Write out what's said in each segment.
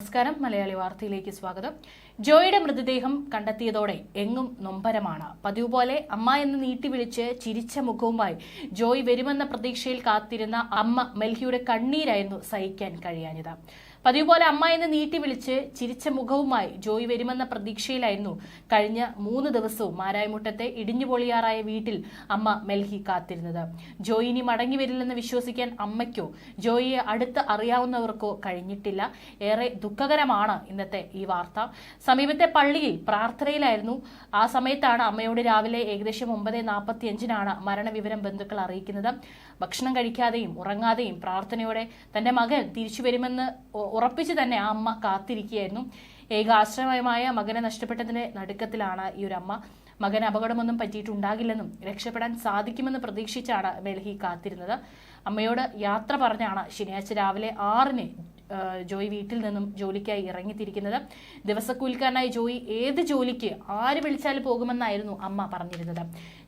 നമസ്കാരം. മലയാളി വാർത്തയിലേക്ക് സ്വാഗതം. ജോയിയുടെ മൃതദേഹം കണ്ടെത്തിയതോടെ എങ്ങും നൊമ്പരമാണ്. പതിവ് പോലെ അമ്മ എന്ന് നീട്ടി വിളിച്ച് ചിരിച്ച മുഖവുമായി ജോയ് വരുമെന്ന പ്രതീക്ഷയിൽ കാത്തിരുന്ന അമ്മ മെൽഹിയുടെ കണ്ണീരായിരുന്നു സഹിക്കാൻ കഴിയാഞ്ഞത്. പതിവ് പോലെ അമ്മ എന്ന് നീട്ടി വിളിച്ച് ചിരിച്ച മുഖവുമായി ജോയി വരുമെന്ന പ്രതീക്ഷയിലായിരുന്നു കഴിഞ്ഞ മൂന്ന് ദിവസവും മാരായമുട്ടത്തെ ഇടിഞ്ഞുപൊളിയാറായ വീട്ടിൽ അമ്മ മെൽഹി കാത്തിരുന്നത്. ജോയിനി ഇനി മടങ്ങി വരില്ലെന്ന് വിശ്വസിക്കാൻ അമ്മയ്ക്കോ ജോയിയെ അടുത്ത് അറിയാവുന്നവർക്കോ കഴിഞ്ഞിട്ടില്ല. ഏറെ ദുഃഖകരമാണ് ഇന്നത്തെ ഈ വാർത്ത. സമീപത്തെ പള്ളിയിൽ പ്രാർത്ഥനയിലായിരുന്നു. ആ സമയത്താണ് അമ്മയോട് രാവിലെ ഏകദേശം ഒമ്പത് നാൽപ്പത്തി അഞ്ചിനാണ് മരണവിവരം ബന്ധുക്കൾ അറിയിക്കുന്നത്. ഭക്ഷണം കഴിക്കാതെയും ഉറങ്ങാതെയും പ്രാർത്ഥനയോടെ തന്റെ മകൻ തിരിച്ചു വരുമെന്ന് ഉറപ്പിച്ച് തന്നെ ആ അമ്മ കാത്തിരിക്കുകയായിരുന്നു. ഏക ആശ്രയമായ മകനെ നഷ്ടപ്പെട്ടതിന്റെ നടുക്കത്തിലാണ് ഈ ഒരു അമ്മ. മകന് അപകടമൊന്നും പറ്റിയിട്ടുണ്ടാകില്ലെന്നും രക്ഷപ്പെടാൻ സാധിക്കുമെന്ന് പ്രതീക്ഷിച്ചാണ് മെൽഹി കാത്തിരുന്നത്. അമ്മയോട് യാത്ര പറഞ്ഞാണ് ശനിയാഴ്ച രാവിലെ ആറിന് ജോയ് വീട്ടിൽ നിന്നും ജോലിക്കായി ഇറങ്ങിത്തിരിക്കുന്നത്. ദിവസക്കൂലിക്കാരനായി ജോയി ഏത് ജോലിക്ക് ആര് വിളിച്ചാൽ പോകുമെന്നായിരുന്നു അമ്മ പറഞ്ഞിരുന്നത്.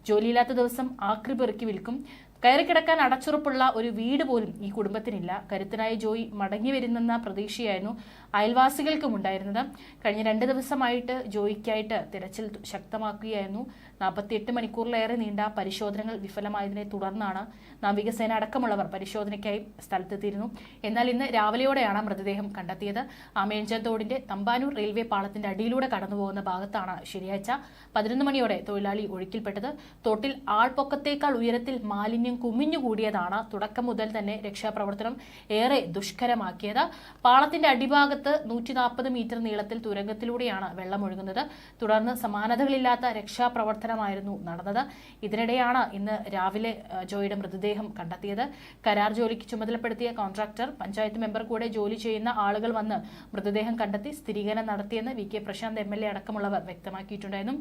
ജോലിയില്ലാത്ത ദിവസം ആക്രി പെറുക്കി വിൽക്കും. കയറി കിടക്കാൻ അടച്ചുറപ്പുള്ള ഒരു വീട് പോലും ഈ കുടുംബത്തിനില്ല. കരുത്തനായ ജോയി മടങ്ങി വരുന്നെന്ന പ്രതീക്ഷയായിരുന്നു അയൽവാസികൾക്കും ഉണ്ടായിരുന്നത്. കഴിഞ്ഞ രണ്ട് ദിവസമായിട്ട് ജോയിക്കായിട്ട് തിരച്ചിൽ ശക്തമാക്കുകയായിരുന്നു. നാൽപ്പത്തിയെട്ട് മണിക്കൂറിലേറെ നീണ്ട പരിശോധനകൾ വിഫലമായതിനെ തുടർന്നാണ് നാവികസേന അടക്കമുള്ളവർ പരിശോധനയ്ക്കായി സ്ഥലത്തെത്തിയിരുന്നു. എന്നാൽ ഇന്ന് രാവിലെയോടെയാണ് മൃതദേഹം കണ്ടെത്തിയത്. ആമേഞ്ചന്തോടിന്റെ തമ്പാനൂർ റെയിൽവേ പാളത്തിന്റെ അടിയിലൂടെ കടന്നുപോകുന്ന ഭാഗത്താണ് ശനിയാഴ്ച പതിനൊന്ന് മണിയോടെ തൊഴിലാളി ഒഴുക്കിൽപ്പെട്ടത്. തോട്ടിൽ ആൾപ്പൊക്കത്തേക്കാൾ ഉയരത്തിൽ മാലിന്യം കുമിഞ്ഞുകൂടിയതാണ് തുടക്കം മുതൽ തന്നെ രക്ഷാപ്രവർത്തനം ഏറെ ദുഷ്കരമാക്കിയത്. പാളത്തിന്റെ അടിഭാഗത്ത് നൂറ്റി നാൽപ്പത് മീറ്റർ നീളത്തിൽ തുരങ്കത്തിലൂടെയാണ് വെള്ളം ഒഴുകുന്നത് തുടർന്ന് സമാനതകളില്ലാത്ത രക്ഷാപ്രവർത്തനമായിരുന്നു നടന്നത്. ഇതിനിടെയാണ് ഇന്ന് രാവിലെ ജോയുടെ മൃതദേഹം കണ്ടെത്തിയത്. കരാർ ജോലിക്ക് ചുമതലപ്പെടുത്തിയ കോൺട്രാക്ടർ പഞ്ചായത്ത് മെമ്പർ കൂടെ ജോലി ചെയ്യുന്ന ആളുകൾ വന്ന് മൃതദേഹം കണ്ടെത്തി സ്ഥിരീകരണം നടത്തിയെന്ന് V K Prashanth M L A അടക്കമുള്ളവർ വ്യക്തമാക്കിയിട്ടുണ്ടായിരുന്നു.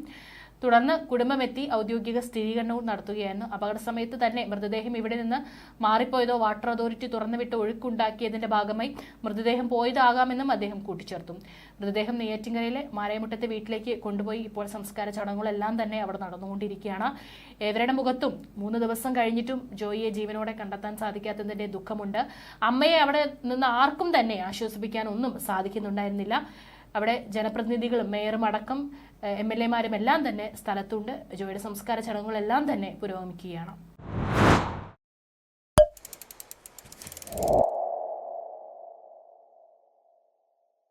തുടർന്ന് കുടുംബമെത്തി ഔദ്യോഗിക സ്ഥിരീകരണവും നടത്തുകയായിരുന്നു. അപകട സമയത്ത് തന്നെ മൃതദേഹം ഇവിടെ നിന്ന് മാറിപ്പോയതോ വാട്ടർ അതോറിറ്റി തുറന്നുവിട്ട് ഒഴുക്കുണ്ടാക്കിയതിന്റെ ഭാഗമായി മൃതദേഹം പോയതാകാമെന്നും അദ്ദേഹം കൂട്ടിച്ചേർത്തു. മൃതദേഹം നെയ്യാറ്റിൻകരയിലെ മാരയമുട്ടത്തെ വീട്ടിലേക്ക് കൊണ്ടുപോയി ഇപ്പോൾ സംസ്കാര ചടങ്ങുകളെല്ലാം തന്നെ അവിടെ നടന്നുകൊണ്ടിരിക്കുകയാണ്. ഏവരുടെ മുഖത്തും മൂന്ന് ദിവസം കഴിഞ്ഞിട്ടും ജോയിയെ ജീവനോടെ കണ്ടെത്താൻ സാധിക്കാത്തതിന്റെ ദുഃഖമുണ്ട്. അമ്മയെ അവിടെ നിന്ന് ആർക്കും തന്നെ ആശ്വസിപ്പിക്കാൻ ഒന്നും സാധിക്കുന്നുണ്ടായിരുന്നില്ല. അവിടെ ജനപ്രതിനിധികളും മേയറും അടക്കം എം എൽ എമാരും എല്ലാം തന്നെ സ്ഥലത്തുണ്ട്. ജോയുടെ സംസ്കാര ചടങ്ങുകളെല്ലാം തന്നെ പുരോഗമിക്കുകയാണ്.